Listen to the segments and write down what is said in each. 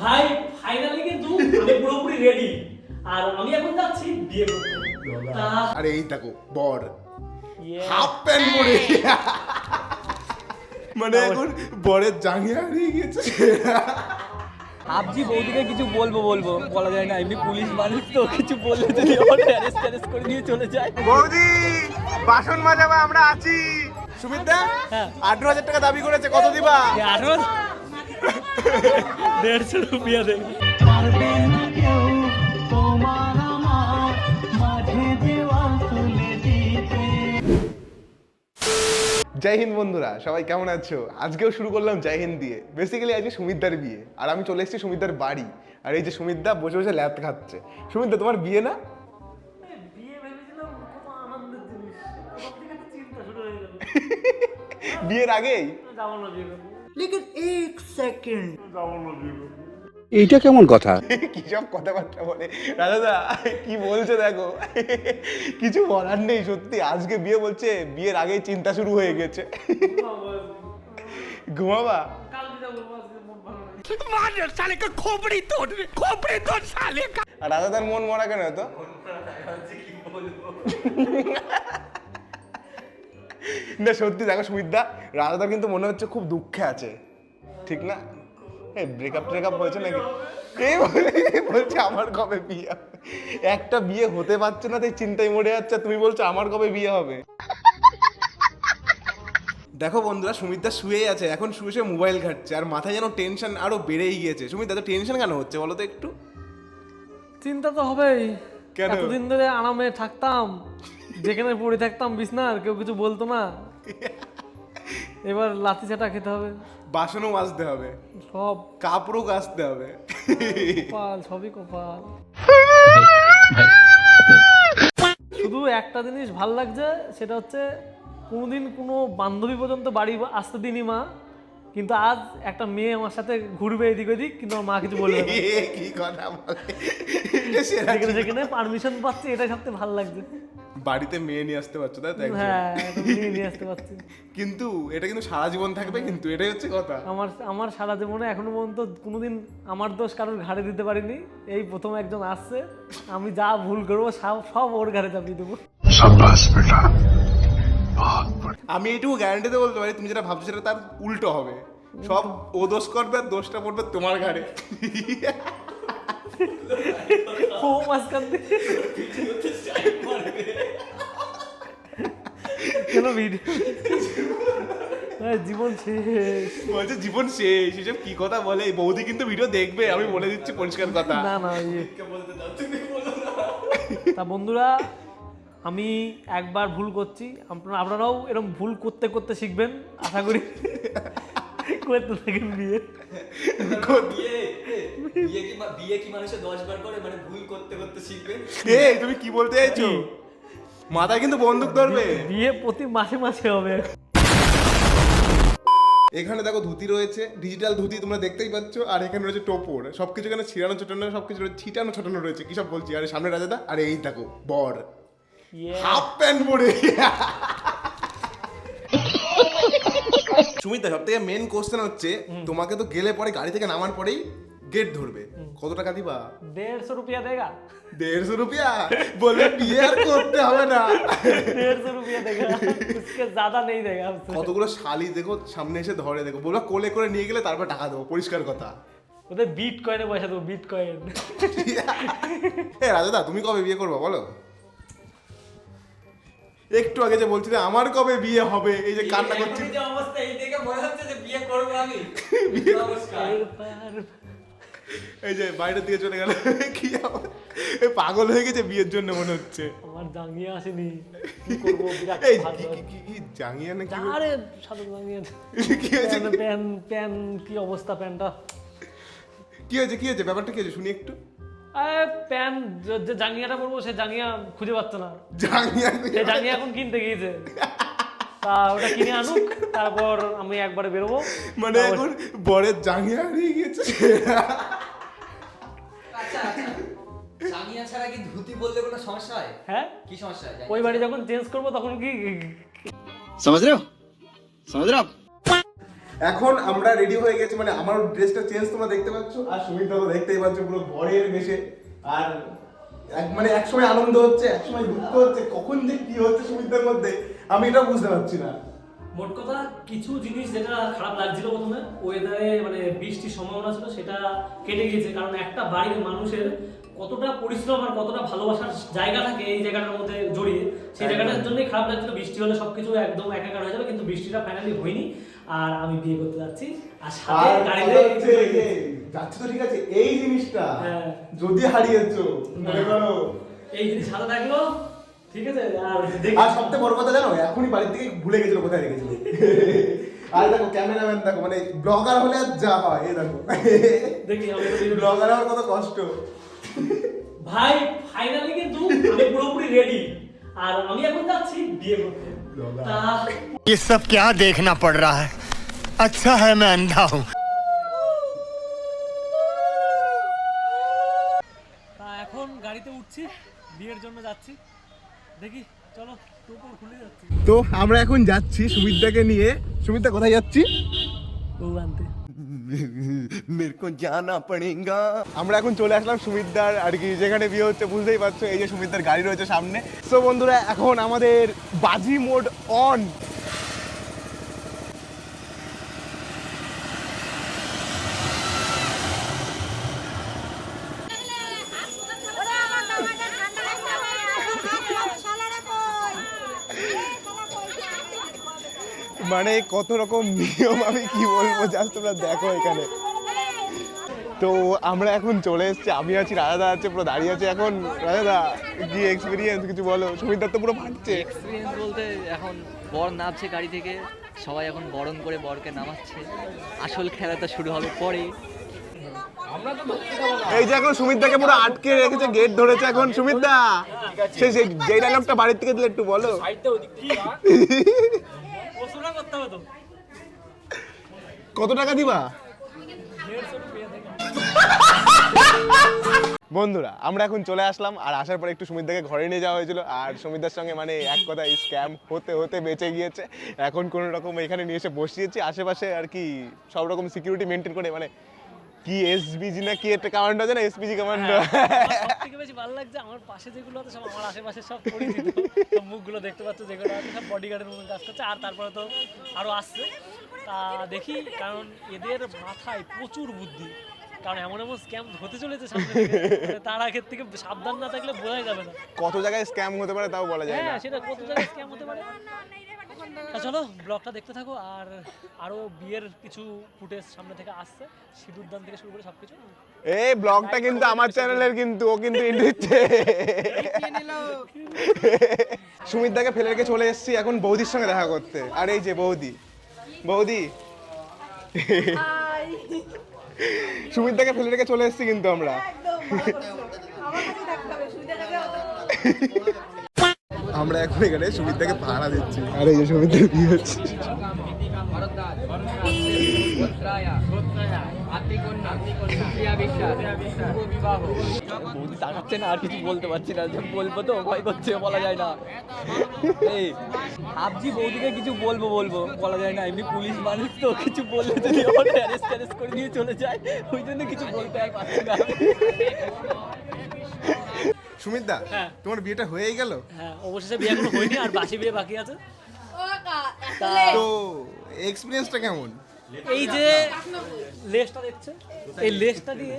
ভাই ফাইনালি কিন্তু আমি পুরোপুরি রেডি আর আমি এখন যাচ্ছি বিয়ে করতে। আরে এই দেখো বর। Yeah. হাফ প্যান্ট পরে। মানে এখন বরের জাঙ্গিয়া হারিয়ে গেছে ভাবছি বৌদিকে কিছু বলব বলব। বলা যায় না এমনি পুলিশ মানুষ তো কিছু বললে যদি আমার অ্যারেস্ট ট্যারেস্ট করে নিয়ে চলে যায়। বৌদি বাসন মাজাবা আমরা আছি। সুমিত্রা হ্যাঁ। আঠারো হাজার টাকা দাবি করেছে কত দিবা? আরও দেড়শো রুপিয়া দেবে জয় হিন্দ বন্ধুরা সবাই কেমন আছো? আজকেও শুরু করলাম জয় হিন্দ দিয়ে। বেসিক্যালি আজকে সুমিতদার বিয়ে আর আমি চলে এসেছি সুমিতদার বাড়ি। আর এই যে সুমিতদা বসে বসে ল্যাপ খাচ্ছে। সুমিতদা তোমার বিয়ে না? হয়ে বিয়ের আগেই? যাব না বিয়ে করব এইটা কেমন কথা? কি সব কথাবার্তা বলে? দাদা কি বলছে দেখো? কিছু বলার নেই সত্যি। আজকে বিয়ে বলছে বিয়ের আগেই চিন্তা শুরু হয়ে গেছে। ঘুমাবা? মন দাদাদার মন মরা কেন তো না সত্যি দেখো সুমিতদা রাজাদার কিন্তু মনে হচ্ছে খুব দুঃখে আছে। ঠিক না? এই ব্রেকআপ ট্রেকআপ হয়েছে নাকি? এই বলে বলছে আমার কবে বিয়ে হবে? একটা বিয়ে হতে পারছে না তাই চিন্তায় মরে যাচ্ছে তুমি বলছো আমার কবে বিয়ে হবে? দেখো বন্ধুরা সুমিতদা শুয়েই আছে এখন শুয়ে শুয়ে মোবাইল ঘাটছে আর মাথায় যেন টেনশন আরও বেড়েই গিয়েছে। সুমিত তো টেনশন কেন হচ্ছে বলো তো একটু? চিন্তা তো হবেই। কেন? এতদিন ধরে আরামে থাকতাম। যেখানে পড়ে থাকতাম বিছনার কেউ কিছু বলতো না। এবার লাথি চাটা খেতে হবে। বাসনও মাজতে হবে। সব। কাপড়ও কাচতে হবে। কপাল সবই কপাল। শুধু একটা জিনিস ভালো লাগছে সেটা হচ্ছে কোনোদিন কোনো বান্ধবী পর্যন্ত বাড়ি আসতে দিনি মা কিন্তু আজ একটা মেয়ে আমার সাথে ঘুরবে এদিক ওদিক কিন্তু আমার মা কিছু বলবে কি কথা বলে? যেখানে পারমিশন পাচ্ছে এটাই সবচেয়ে ভালো লাগছে। বাড়িতে মেয়ে নিয়ে আসতে পারছ তাই তো একজন? হ্যাঁ মেয়ে নিয়ে আসতে পারছি। কিন্তু এটা কিন্তু সারা জীবন থাকবে কিন্তু এটাই হচ্ছে কথা। আমার আমার সারা জীবনে এখনও পর্যন্ত কোনোদিন আমার দোষ কারোর ঘাড়ে দিতে পারিনি। এই প্রথম একজন আসছে আমি যা ভুল করব সব সব ওর ঘাড়ে চাপিয়ে দেবো। আমি এইটুকু গ্যারান্টিতে বলতে পারি তুমি যেটা ভাবছ সেটা তার উল্টো হবে। সব ও দোষ করবে আর দোষটা পড়বে তোমার ঘাড়ে। ও মাঝখান থেকে কেন ভিডিও জীবন শেষ বলছে জীবন শেষ। এসব কি কথা বলে? বৌদি কিন্তু ভিডিও দেখবে। আমি বলে দিচ্ছি পরিষ্কার কথা। না না ইয়ে। তা বন্ধুরা আমি একবার ভুল করছি। আপনারা আপনারাও এরকম ভুল করতে করতে শিখবেন আশা করি। করতে থাকেন বিয়ে। বিয়ে বিয়ে কি বিয়ে কি মানুষে দশ বার করে মানে ভুল করতে করতে শিখবে এই তুমি কি বলতে চাইছো? মাথায় কিন্তু বন্দুক ধরবে। বিয়ে প্রতি মাসে মাসে হবে। এখানে দেখো ধুতি রয়েছে ডিজিটাল ধুতি তোমরা দেখতেই পাচ্ছ আর এখানে রয়েছে টোপর। সবকিছু এখানে ছিড়ানো ছোটানো সবকিছু রয়েছে ছিটানো ছোটানো রয়েছে। কি সব বলছি? আরে সামনে রাজাদা আরে এই দেখো বর. হাফ প্যান্ট পরে। সুমিতা সব থেকে মেন কোশ্চেন হচ্ছে তোমাকে তো গেলে পরে গাড়ি থেকে নামার পরেই গেট ধরবে। কত টাকা দিবা? দেড়শো রুপিয়া দেগা। দেড়শো রুপিয়া? বলে বিয়ে আর করতে হবে না। দেড়শো রুপিয়া দেগা। উসকে নেই দেগা কতগুলো শালি দেখো সামনে এসে ধরে দেখো। বলবা কোলে করে নিয়ে গেলে তারপর টাকা দেবো পরিষ্কার কথা। ওদের বিট কয়েনে পয়সা দেবো বিট কয়েন এ রাজা দা তুমি কবে বিয়ে করব বলো? একটু আগে যে বলছিলে আমার কবে বিয়ে হবে? এই যে কান্না করছি। যে অবস্থা এই দেখে মনে হচ্ছে যে বিয়ে করব আমি। নমস্কার। এই যে বাইরের দিকে চলে গেল। কি আবার? এ পাগল হয়ে গেছে বিয়ের জন্য মনে হচ্ছে। আমার জাঙ্গিয়া আসেনি। কি করব? বিরাট এই কি- কি- কি- কি জাঙ্গিয়া না কি আরে সাদা জাঙ্গিয়া। কি হয়েছে? প্যান প্যান প্যান কি অবস্থা প্যানটা কি হয়েছে কি হয়েছে? ব্যাপারটা কি হয়েছে? শুনি একটু। প্যান যে জাঙ্গিয়াটা পরবো সে জাঙ্গিয়া খুঁজে পাচ্ছ না। জাঙ্গিয়া জাঙ্গিয়া এখন কিনতে গিয়েছে। তা ওটা কিনে আনুক তারপর আমি একবারে বেরোবো। মানে এখন বরের জাঙ্গিয়া হারিয়ে গেছে আচ্ছা, আচ্ছা। সমস্যা হয়? হ্যাঁ? কি সমস্যা হয় ওই বাড়ি যখন চেঞ্জ করব তখন কি সমাজ রে সমাজ রে এখন আমরা রেডি হয়ে গেছি মানে আমার ড্রেসটা চেঞ্জ তোমরা দেখতে পাচ্ছ আর সুমিত তো দেখতেই পাচ্ছ পুরো ঘরের বেশে আর মানে এক সময় আনন্দ হচ্ছে এক সময় দুঃখ হচ্ছে কখন যে কি হচ্ছে সুমিতদের মধ্যে আমি এটা বুঝতে পারছি না। মোট কথা কিছু জিনিস যেটা খারাপ লাগছিল প্রথমে ওয়েদারে মানে বৃষ্টির সম্ভাবনা ছিল সেটা কেটে গিয়েছে কারণ একটা বাড়ির মানুষের কতটা পরিশ্রম আর কতটা ভালোবাসার জায়গা থাকে এই জায়গাটার মধ্যে জড়িয়ে সেই জায়গাটার জন্যই খারাপ লাগছিল বৃষ্টি হলে সবকিছু একদম একাকার হয়ে যাবে কিন্তু বৃষ্টিটা ফাইনালি হয়নি। আর আমি বিয়ে করতে যাচ্ছি। আর সাথে গাড়িতে যাচ্ছে তো ঠিক আছে। এই জিনিসটা হ্যাঁ। যদি হারিয়েছো মনে করো। এই জিনিস সাথে থাকল ঠিক আছে আর দেখি। আর সবথেকে বড় কথা জানো এখনই বাড়ির থেকে ভুলে গেছিল কোথায় রেখেছিল। আর দেখো ক্যামেরাম্যান দেখো মানে ব্লগার হলে আর যা হয় এই দেখো। দেখি ব্লগার হওয়ার কত কষ্ট। ভাই ফাইনালি কিন্তু আমি পুরোপুরি রেডি আর আমি এখন যাচ্ছি বিয়ে করতে। ये सब क्या देखना पड़ रहा है अच्छा है मैं अंधा हूँ তা এখন গাড়িতে উঠছি বিয়ের জন্য যাচ্ছি দেখি চলো টোপর খুলে যাচ্ছি তো আমরা এখন যাচ্ছি সুমিতদাকে নিয়ে সুমিতদা কোথায় যাচ্ছি বউ আনতে মেরে কো জানা পড়েগা আমরা এখন চলে আসলাম সুমিতদার আর কি, যেখানে বিয়ে হচ্ছে, বুঝতেই পারছ, এই যে সুমিতদার গাড়ি রয়েছে সামনে। সো বন্ধুরা, এখন আমাদের বাজি মোড অন ওরে আমার নামাজে ঠান্ডা লাগছে আমার শালারে কই এ শালা কই মানে কত রকম নিয়ম আমি কি বলব? জাস্ট তোমরা দেখো এখানে। তো আমরা এখন চলে এসেছি। আমি আছি রাজাদা আছে পুরো দাঁড়িয়ে আছে এখন। রাজাদা কি এক্সপিরিয়েন্স কিছু বলো? সুমিতদার তো পুরো ফাটছে এক্সপিরিয়েন্স বলতে এখন বর নামছে গাড়ি থেকে। সবাই এখন বরণ করে বরকে নামাচ্ছে। আসল খেলাটা শুরু হবে পরে। এই যে এখন সুমিতদাকে পুরো আটকে রেখেছে গেট ধরেছে এখন। সুমিতদা সে সেই যে ডায়লগটা বাড়ির থেকে দিলে একটু বলো। কত টাকা দিবা? বন্ধুরা, আমরা এখন চলে আসলাম, আর আসার পর একটু সুমিতদাকে ঘরে নিয়ে যাওয়া হয়েছিল। আর সুমিতদার সঙ্গে মানে এক কথা স্ক্যাম হতে হতে বেঁচে গিয়েছে। এখন কোনো রকম এখানে নিয়ে এসে বসিয়েছি। আশেপাশে আর কি সব রকম সিকিউরিটি মেনটেন করে মানে কি এসবিজি না কি একটা কমান্ড আছে না এসপিজি কমান্ড সব থেকে বেশি ভালো লাগছে আমার পাশে যেগুলো আছে সব আমার আশেপাশে সব পরিচিত তো মুখগুলো দেখতে পাচ্ছ যেগুলো আছে সব বডিগার্ডের মতন কাজ করছে আর তারপরে তো আরও আসছে। তা দেখি কারণ এদের মাথায় প্রচুর বুদ্ধি। কারণ এমন এমন স্ক্যাম হতে চলেছে সামনে মানে তার আগের থেকে সাবধান না থাকলে বোঝাই যাবে না। কত জায়গায় স্ক্যাম হতে পারে তাও বলা যায় না। হ্যাঁ সেটা কত জায়গায় স্ক্যাম হতে পারে? তা চলো ব্লগটা দেখতে থাকো আর আরও বিয়ের কিছু ফুটেজ সামনে থেকে আসছে। সিঁদুর দান থেকে শুরু করে সবকিছু। এই ব্লগটা কিন্তু আমার চ্যানেলের কিন্তু ও কিন্তু দিচ্ছে সুমিত দাকে ফেলে রেখে চলে এসেছি এখন বৌদির সঙ্গে দেখা করতে। আর এই যে বৌদি। বৌদি। সুমিত দাকে ফেলে রেখে চলে এসেছি কিন্তু আমরা। আমরা এখন এখানে সুমিত দাকে ভাড়া দিচ্ছি। আর এই যে সুমিত দাকে বিয়ে হচ্ছে। বৌদি তাকাচ্ছে না আর কিছু বলতে পারছি না। যে বলব তো ভয় করছে বলা যায় না। এই ভাবছি বৌদিকে কিছু বলব বলব। বলা যায় না এমনি পুলিশ মানুষ তো কিছু বললে যদি অ্যারেস্ট ট্যারেস্ট করে নিয়ে চলে যায় ওই জন্য কিছু বলতে আর পারছি না। সুমিত দা হ্যাঁ। তোমার বিয়েটা হয়েই গেল? হ্যাঁ অবশেষে বিয়ে এখনও হয়নি আর বাসি বিয়ে বাকি আছে। তো এক্সপিরিয়েন্সটা কেমন? এই যে লেসটা দেখছে এই লেসটা দিয়ে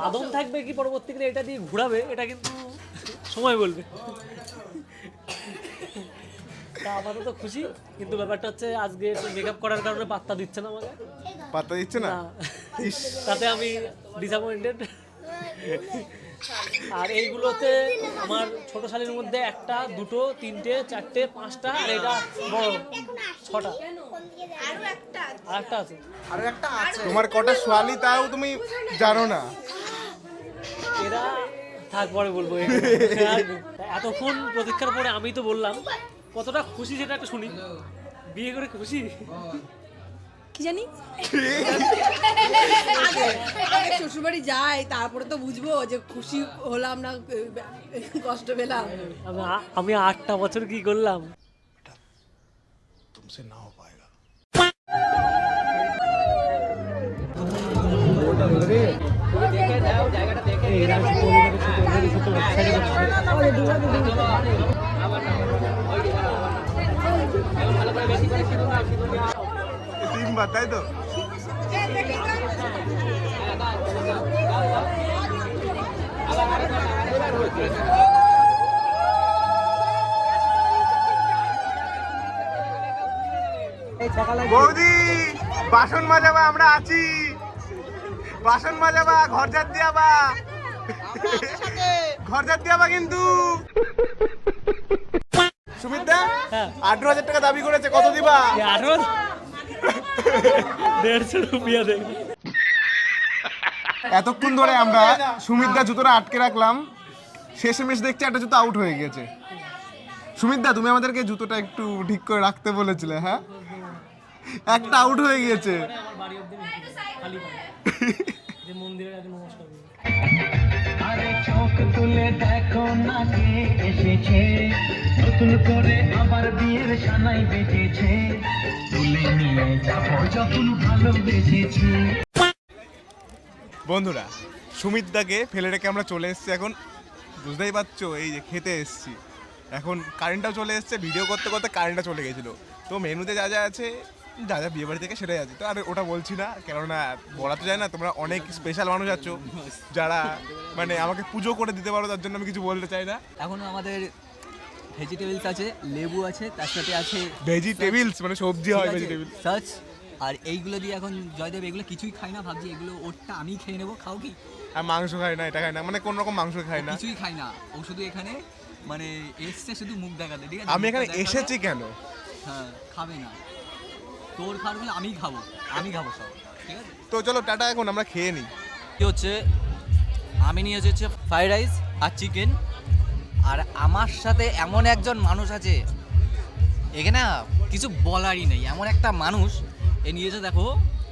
বাদন থাকবে কি পরবর্তীকালে এটা দিয়ে ঘোরাবে এটা কিন্তু সময় বলবে। তা আপাতত খুশি কিন্তু ব্যাপারটা হচ্ছে আজকে একটু মেকআপ করার কারণে পাত্তা দিচ্ছে না আমাকে। পাত্তা দিচ্ছে না? না। তাতে আমি ডিসঅ্যাপয়েন্টেড আর এইগুলোতে আমার ছোট শালির মধ্যে একটা দুটো তিনটে চারটে পাঁচটা আর এটা বড় ছটা। আর একটা আছে। তোমার কটা সোয়ালি তাও তুমি জানো না। এরা থাক পরে বলব। এতক্ষণ প্রতীক্ষার পরে আমি তো বললাম কতটা খুশি সেটা একটা শুনি। বিয়ে করে খুশি? কি জানি? আগে শ্বশুরবাড়ি যাই তারপরে তো বুঝব যে খুশি হলাম না কষ্ট পেলাম। আমি আটটা বছর কি করলাম? তাই তো? বৌদি বাসন মাজাবা আমরা আছি। বাসন মাজাবা ঘর ঝাড় দিয়াবা। ঘর ঝাড় দিয়াবা কিন্তু। সুমিতদা আঠারো হাজার টাকা দাবি করেছে কত দিবা? আঠারো দেড়শো রুপিয়া দেবে এতক্ষণ ধরে আমরা সুমিতদা জুতোটা আটকে রাখলাম। শেষে মেশ দেখছি একটা জুতো আউট হয়ে গেছে সুমিতদা তুমি আমাদেরকে জুতোটা একটু ঠিক করে রাখতে বলেছিলে হ্যাঁ? একটা আউট হয়ে গিয়েছে। আরে চোখ তুলে দেখো না কে এসেছে। নতুন করে আবার বিয়ের সানাই বেজেছে যাব যখন ভালোবেসেছে বন্ধুরা সুমিতদাকে ফেলে রেখে আমরা চলে এসেছি এখন। বুঝতেই পারছ, এই যে খেতে এসেছি। এখন কারেন্টটাও চলে এসেছে, ভিডিও করতে করতে কারেন্টটা চলে গেছিল। তো মেনুতে যা যা আছে, যা যা বিয়ে বাড়ি থেকে সেটাই আছে। তো আর ওটা বলছি না, কেননা বলা তো যায় না, তোমরা অনেক স্পেশাল মানুষ আছো, যারা মানে আমাকে পুজো করে দিতে পারো, তার জন্য আমি কিছু বলতে চাই না। এখন আমাদের ভেজিটেবলস আছে লেবু আছে তার সাথে আছে ভেজিটেবলস মানে সবজি হয় ভেজিটেবল সার্চ আর এইগুলো দিয়ে এখন জয়দেব এগুলো কিছুই খাই না ভাবছি এগুলো ওরটা আমি খেয়ে নেব খাও কি? আর মাংস খাই না এটা খাই না মানে কোন রকম মাংস খাই না। কিছুই খাই না ও শুধু এখানে মানে এসছে শুধু মুখ দেখাতে ঠিক আছে? আমি এখানে এসেছি কেন? হ্যাঁ খাবে না। তোর খাওয়ার বলে আমি খাব আমি খাব সব ঠিক আছে? তো চলো টাটা এখন আমরা খেয়ে নিই। কি হচ্ছে? আমি নিয়েছি হচ্ছে ফ্রাইড রাইস আর চিকেন আর আমার সাথে এমন একজন মানুষ আছে এখানে না কিছু বলারই নেই, এমন একটা মানুষ, এ নিয়েছে দেখো,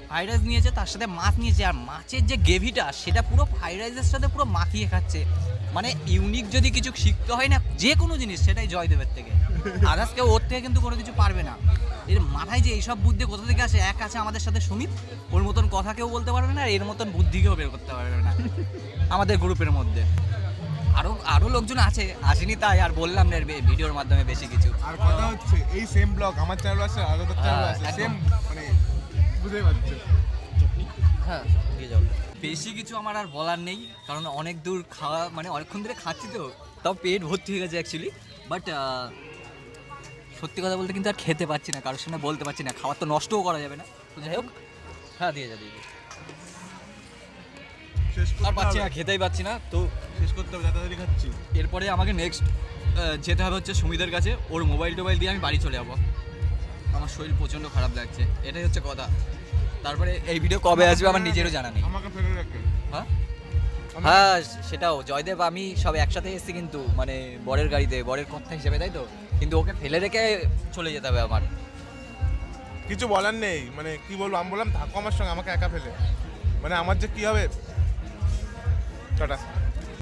ফ্রাইড রাইস নিয়েছে, তার সাথে মাছ নিয়েছে, আর মাছের যে গ্রেভিটা, সেটা পুরো ফ্রাইড রাইসের সাথে পুরো মাখিয়ে খাচ্ছে। মানে ইউনিক যদি কিছু শিখতে হয় না, যে কোনো জিনিস, সেটাই জয়দেবের থেকে। আদার্স কেউ ওর থেকে কিন্তু কোনো কিছু পারবে না। এর মাথায় যে এইসব বুদ্ধি কোথা থেকে আসে? এক আছে আমাদের সাথে সুমিত, ওর মতন কথা কেউ বলতে পারবে না, আর এর মতন বুদ্ধি কেউ বের করতে পারবে না, আমাদের গ্রুপের মধ্যে। আরও আরও লোকজন আছে আসেনি তাই আর বললাম না ভিডিওর মাধ্যমে বেশি কিছু। আর কথা হচ্ছে এই সেম ব্লগ আমার চ্যানেল আছে আলাদা চ্যানেল আছে সেম মানে বুঝতেই পারছ। হ্যাঁ দিয়ে যাও বেশি কিছু আমার আর বলার নেই কারণ অনেক দূর খাওয়া মানে অনেকক্ষণ ধরে খাচ্ছি তো তাও পেট ভর্তি হয়ে গেছে অ্যাকচুয়ালি বাট সত্যি কথা বলতে কিন্তু আর খেতে পাচ্ছি না কারোর সামনে বলতে পারছি না খাবার তো নষ্টও করা যাবে না। যাই হোক হ্যাঁ দিয়ে যা দিয়ে আর করতে পাচ্ছি না খেতেই পাচ্ছি না তো শেষ করতে হবে তাড়াতাড়ি খাচ্ছি। এরপরে আমাকে নেক্সট যেতে হবে হচ্ছে সুমিদের কাছে। ওর মোবাইল টোবাইল দিয়ে আমি বাড়ি চলে যাব। আমার শরীর প্রচণ্ড খারাপ লাগছে এটাই হচ্ছে কথা। তারপরে এই ভিডিও কবে আসবে আমার নিজেরও জানা নেই। আমাকে ফেলে রাখে। হ্যাঁ? হ্যাঁ সেটাও। জয়দেব আমি সব একসাথে এসেছি কিন্তু মানে বরের গাড়িতে বরের কথা হিসেবে তাই তো? কিন্তু ওকে ফেলে রেখে চলে যেতে হবে আমার। কিছু বলার নেই মানে কি বলব আমি বললাম থাকো আমার সঙ্গে আমাকে একা ফেলে। মানে আমার যে কি হবে টাটা।